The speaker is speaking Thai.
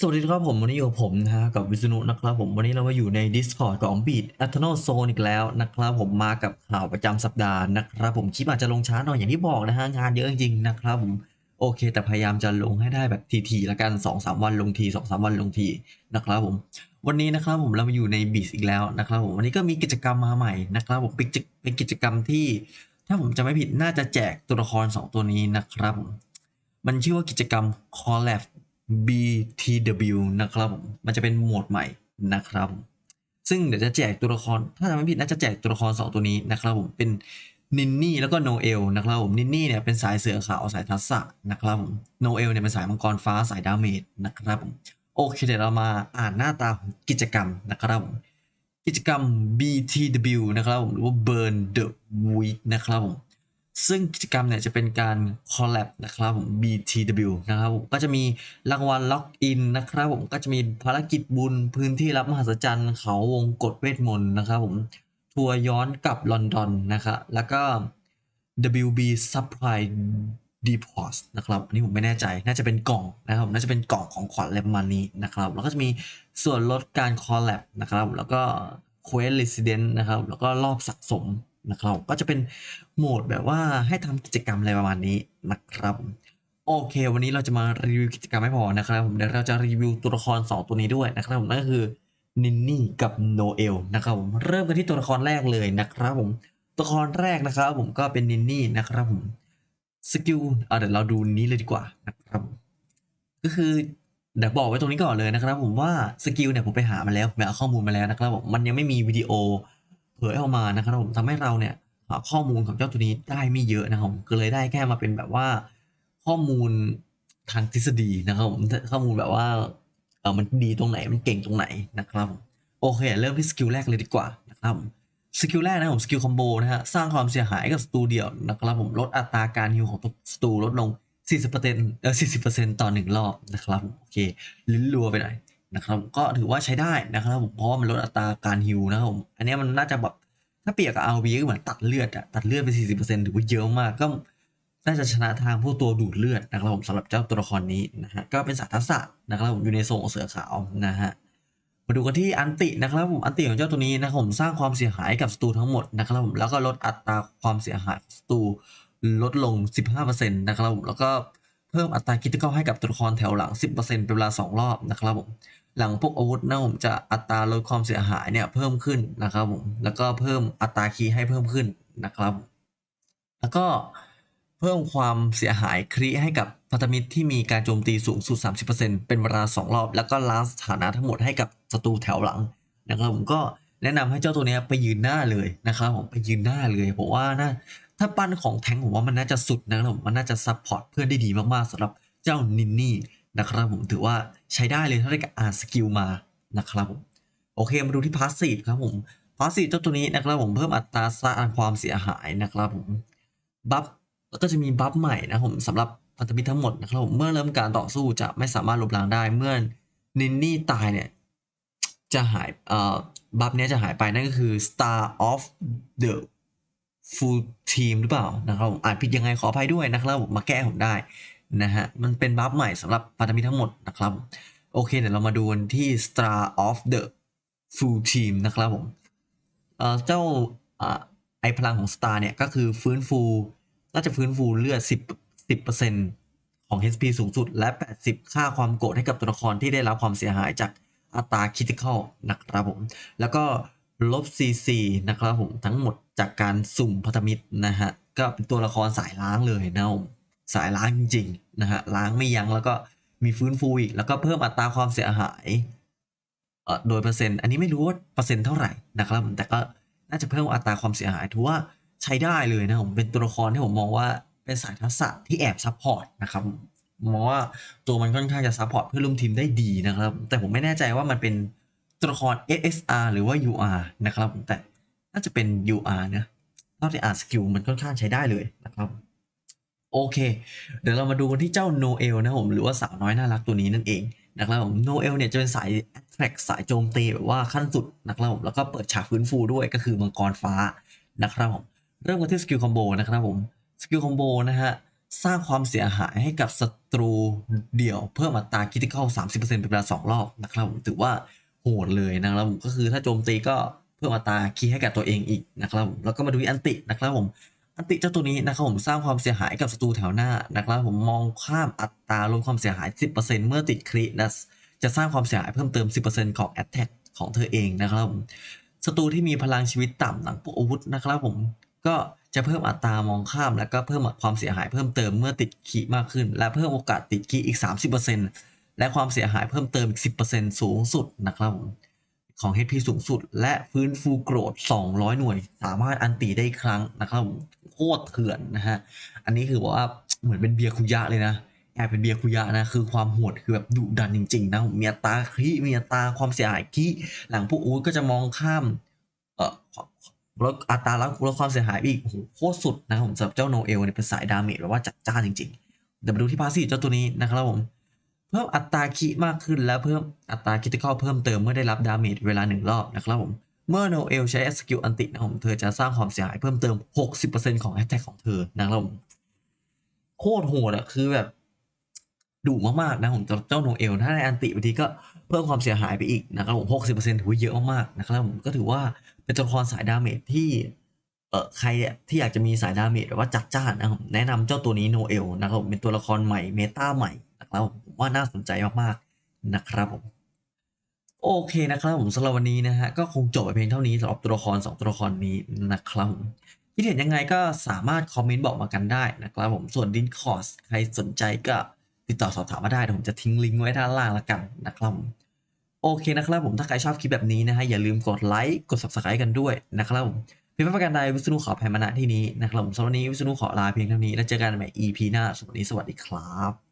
สวัสดีครับผมวันนี้อยู่กับผมนะฮะกับวิษณุนะครับผมวันนี้เรามาอยู่ใน Discord ของ Beat Eternal Zone อีกแล้วนะครับผมมากับข่าวประจำสัปดาห์นะครับผมคลิปอาจจะลงช้าหน่อยอย่างที่บอกนะฮะงานเยอะจริงๆนะครับผมโอเค แต่พยายามจะลงให้ได้แบบทีๆละกัน2อสวันลงที2อสวันลงทีนะครับผมวันนี้นะครับผมเรามาอยู่ใน Beat อีกแล้วนะครับผมวันนี้ก็มีกิจกรรมมาใหม่นะครับผมเป็นกิจกรรมที่ ถ้าผมจำไม่ผิดน่าจะแจกตัวละคร 2 ตัวนี้นะครับผมมันชื่อว่ากิจกรรม Collab BTW นะครับผมมันจะเป็นโหมดใหม่นะครับ ซึ่งเดี๋ยวจะแจกตัวละคร ถ้าจำไม่ผิดน่าจะแจกตัวละคร 2 ตัวนี้นะครับผมเป็นนินนี่แล้วก็โนเอลนะครับผมนินนี่เนี่ยเป็นสายเสือขาวสายทัศะนะครับผมโนเอลเนี่ยเป็นสายมังกรฟ้าสายดาเมจนะครับผมโอเคเดี๋ยวเรามาอ่านหน้าตาของกิจกรรมนะครับผมกิจกรรม BTW นะครับผมหรือว่า Burn the Week นะครับผม ซึ่งกิจกรรมเนี่ยจะเป็นการคอลแลบนะครับผม BTW นะครับผมก็จะมีรางวัลล็อกอินนะครับผมก็จะมีภารกิจบุญพื้นที่รับมหัศจรรย์เขาวงกฏเวทมนต์นะครับผมทัวร์ย้อนกลับลอนดอนนะครับแล้วก็ WB Supply Depot นะครับอันนี้ผมไม่แน่ใจน่าจะเป็นกล่องนะครับน่าจะเป็นกล่องของขวัญอะไรประมาณนี้นะครับแล้วก็จะมีส่วนลดการคอลแลบนะครับแล้วก็ Quest Resident นะครับแล้วก็รอบสะสม นะครับก็จะเป็นโหมดแบบว่าให้ทำกิจกรรมอะไรประมาณนี้นะครับโอเค วันนี้เราจะมารีวิวกิจกรรมไม่พอนะครับผมเดี๋ยวเราจะรีวิวตัวละคร 2 ตัวนี้ด้วยนะครับผมนั่นก็คือนินนี่กับโนเอลนะครับผมเริ่มกันที่ตัวละครแรกเลยนะครับผมตัวละครแรกนะครับผมก็เป็นนินนี่นะครับผมสกิลเอาเดี๋ยวเราดูนี้เลยดีกว่านะครับก็คือเดี๋ยวบอกไว้ตรงนี้ก่อนเลยนะครับ ผมว่าสกิลเนี่ยผมไปหามาแล้วผมไปเอาข้อมูลมาแล้วนะครับผมมันยังไม่มีวิดีโอ เผยออกมานะครับผมทำให้เราเนี่ยหาข้อมูลของเจ้าตัวนี้ได้ไม่เยอะนะครับก็เลยได้แค่มาเป็นแบบว่าข้อมูลทางทฤษฎีนะครับผมข้อมูลแบบว่าเออมันดีตรงไหนมันเก่งตรงไหนนะครับ โอเค เริ่มที่สกิลแรกเลยดีกว่านะครับสกิลแรกนะครับผมสกิลคอมโบนะฮะสร้างความเสียหายกับสตูเดียวนะครับผมลดอัตราการฮิวของสตูลดลง 40%เออ40%ต่อหนึ่งรอบนะครับโอเคลิ้นรัวไปหน่อย นะครับก็ถือว่าใช้ได้นะครับผมเพราะว่ามันลดอัตราการฮิวนะครับผมอันนี้มันน่าจะแบบถ้าเปรียบกับ RV ก็เหมือนตัดเลือดอะตัดเลือดไป 40%ถือว่าเยอะมากก็น่าจะชนะทางพวกตัวดูดเลือดนะครับผมสำหรับเจ้าตัวละครนี้นะฮะก็เป็นสายทัศะนะครับผมอยู่ในโซนของเสือขาวนะฮะมาดูกันที่อันตินะครับผมอันติของเจ้าตัวนี้นะครับผมสร้างความเสียหายกับศัตรูทั้งหมดนะครับผมแล้วก็ลดอัตราความเสียหายของศัตรูลดลง 15%นะครับผมแล้วก็ เพิ่มอัตราคิดเข้าให้กับตัวละครแถวหลัง 10%เป็นเวลา 2 รอบนะครับผมหลังพวกอาวุธนะผมจะอัตราลดความเสียหายเนี่ยเพิ่มขึ้นนะครับผมแล้วก็เพิ่มอัตราคีให้เพิ่มขึ้นนะครับ แล้วก็เพิ่มความเสียหายครีให้กับพันธมิตรที่มีการโจมตีสูงสุด 30%เป็นเวลา 2 รอบ แล้วก็ล้างสถานะทั้งหมดให้กับศัตรูแถวหลังนะครับผมก็แนะนำให้เจ้าตัวเนี้ยไปยืนหน้าเลยนะครับผมไปยืนหน้าเลยผมว่านะ ถ้าปั้นของแทงค์ผมว่ามันน่าจะสุดนะครับผมมันน่าจะซัพพอร์ตเพื่อนได้ดีมากๆสำหรับเจ้านินนี่นะครับผมถือว่าใช้ได้เลยถ้าได้กับอ่าสกิลมานะครับผมโอเคมาดูที่พาสซีฟครับผมพาสซีฟเจ้าตัวนี้นะครับผมเพิ่มอัตราสร้างความเสียหายนะครับผมบัฟแล้วก็จะมีบัฟใหม่นะครับผมสำหรับพันธมิตรทั้งหมดนะครับผมเมื่อเริ่มการต่อสู้จะไม่สามารถลบล้างได้เมื่อนินนี่ตายเนี่ยจะหายเอ่อบัฟเนี้ยจะหายไปนั่นก็คือ Star of the Full Team หรือเปล่านะครับผมอ่านผิดยังไงขออภัยด้วยนะครับผมมาแก้ผมได้นะฮะมันเป็นบัฟใหม่สำหรับพันธมิตรทั้งหมดนะครับ โอเคเดี๋ยวเรามาดูกันที่ Star of the Full Team นะครับผมเอ่อเจ้าอ่าไอพลังของ Star เนี่ยก็คือฟื้นฟู น่าจะฟื้นฟูเลือด 10 10 ของ HP สูงสุด และ 80 ค่าความโกรธให้กับตัวละครที่ได้รับความเสียหายจากอัตราคิติคอลนะครับผม แล้วก็ลบ CC นะครับผมทั้งหมด จากการสุ่มพันธมิตรนะฮะก็เป็นตัวละครสายล้างเลยนะผมสายล้างจริงๆนะฮะล้างไม่ยั้งแล้วก็มีฟื้นฟูอีกแล้วก็เพิ่มอัตราความเสียหายเอ่อโดยเปอร์เซ็นต์อันนี้ไม่รู้ว่าเปอร์เซ็นต์เท่าไหร่นะครับแต่ก็น่าจะเพิ่มอัตราความเสียหายถือว่าใช้ได้เลยนะผมเป็นตัวละครที่ผมมองว่าเป็นสายทักษะที่แอบซัพพอร์ตนะครับมองว่าตัวมันค่อนข้างจะซัพพอร์ตเพื่อนร่วมทีมได้ดีนะครับ แต่ผมไม่แน่ใจว่ามันเป็นตัวละคร SSR หรือว่า UR นะครับ แต่ น่าจะเป็น UR นะเท่าที่อ่านสกิลมันค่อนข้างใช้ได้เลยนะครับโอเค เดี๋ยวเรามาดูกันที่เจ้าโนเอลนะครับผมหรือว่าสาวน้อยน่ารักตัวนี้นั่นเองนะครับผมโนเอลเนี่ยจะเป็นสาย attract สายโจมตีแบบว่าขั้นสุดนะครับผมแล้วก็เปิดฉากฟื้นฟูด้วยก็คือมังกรฟ้านะครับผมเริ่มกันที่สกิลคอมโบนะครับผมสกิลคอมโบนะฮะสร้างความเสียหายให้กับศัตรูเดี่ยวเพิ่มอัตราคิติคอล30%เป็นเวลา2รอบนะครับผมถือว่าโหดเลยนะครับผมก็คือถ้าโจมตีก็ เพิ่มอัตราคีให้กับตัวเองอีกนะครับผมแล้วก็มาดูอันตินะครับผมอันติเจ้าตัวนี้นะครับผมสร้างความเสียหายกับศัตรูแถวหน้านะครับผมมองข้ามอัตราลดความเสียหาย 10%เมื่อติดครินะจะสร้างความเสียหายเพิ่มเติม 10%ของ Attack ของเธอเองนะครับผมศัตรูที่มีพลังชีวิตต่ำหลังพวกอาวุธนะครับผมก็จะเพิ่มอัตรามองข้ามแล้วก็เพิ่มความเสียหายเพิ่มเติมเมื่อติดขีมากขึ้น และเพิ่มโอกาสติดขีอีก 30%และความเสียหายเพิ่มเติมอีก 10%สูงสุดนะครับผม ของ HP สูงสุด และฟื้นฟูโกรธ200 หน่วย สามารถอันตีได้อีกครั้งนะครับโคตรเถื่อนนะฮะ อันนี้คือว่าเหมือนเป็นเบียร์คุยะเลยนะแอบเป็นเบียร์คุยะนะ คือความโหดคือแบบดุดันจริง ๆ นะมีอัตาคีมีอัตาความเสียหายคีหลังพวกอูดก็จะมองข้ามเอ่อแลดอัตราลดความเสียหายอีกโหโคตรสุดนะครับผมสำหรับเจ้าโนเอลเนี่ยเป็นสายดาเมจแบบว่าจัดจ้านจริงๆเดี๋ยวมาดูที่พาสซีเจ้าตัวนี้นะครับผม เพิ่มอัตราคิมากขึ้นและเพิ่มอัตราคิติคอลเพิ่มเติมเมื่อได้รับดาเมจเวลาหนึ่งรอบนะครับผม เมื่อโนเอลใช้สกิลอันตินะผมเธอจะสร้างความเสียหายเพิ่มเติม 60%ของแอตแทกของเธอนะครับผมโคตรโหดอะคือแบบดุมากๆนะผมเจ้าโนเอลถ้าได้อันติบางทีก็เพิ่มความเสียหายไปอีกนะครับผม 60%ถือว่าเยอะมากๆนะครับผมก็ถือว่าเป็นตัวละครสายดาเมจที่ เออใครที่อยากจะมีสายดาเมจแบบว่าจัดจ้านนะครับแนะนำเจ้าตัวนี้โนเอลนะครับเป็นตัวละครใหม่เมตาใหม่นะครับผมว่าน่าสนใจมากๆนะครับผมโอเคนะครับผมสำหรับวันนี้นะฮะก็คงจบไปเพียงเท่านี้สำหรับตัวละครสองตัวละครนี้นะครับผมคิดเห็นยังไงก็สามารถคอมเมนต์บอกมากันได้นะครับผมส่วนดินคอร์สใครสนใจก็ติดต่อสอบถามมาได้ผมจะทิ้งลิงก์ไว้ด้านล่างแล้วกันนะครับโอเคนะครับผมถ้าใครชอบคลิปแบบนี้นะฮะอย่าลืมกดไลค์กด subscribe กันด้วยนะครับผม เพื่อประกันใดวิศนุขอแผ่มณที่นี้นะครับผมสำหรับวันนี้วิศนุขอลาเพียงเท่านี้แล้วเจอกันใหม่ EP หน้าสวัสดีสวัสดีครับ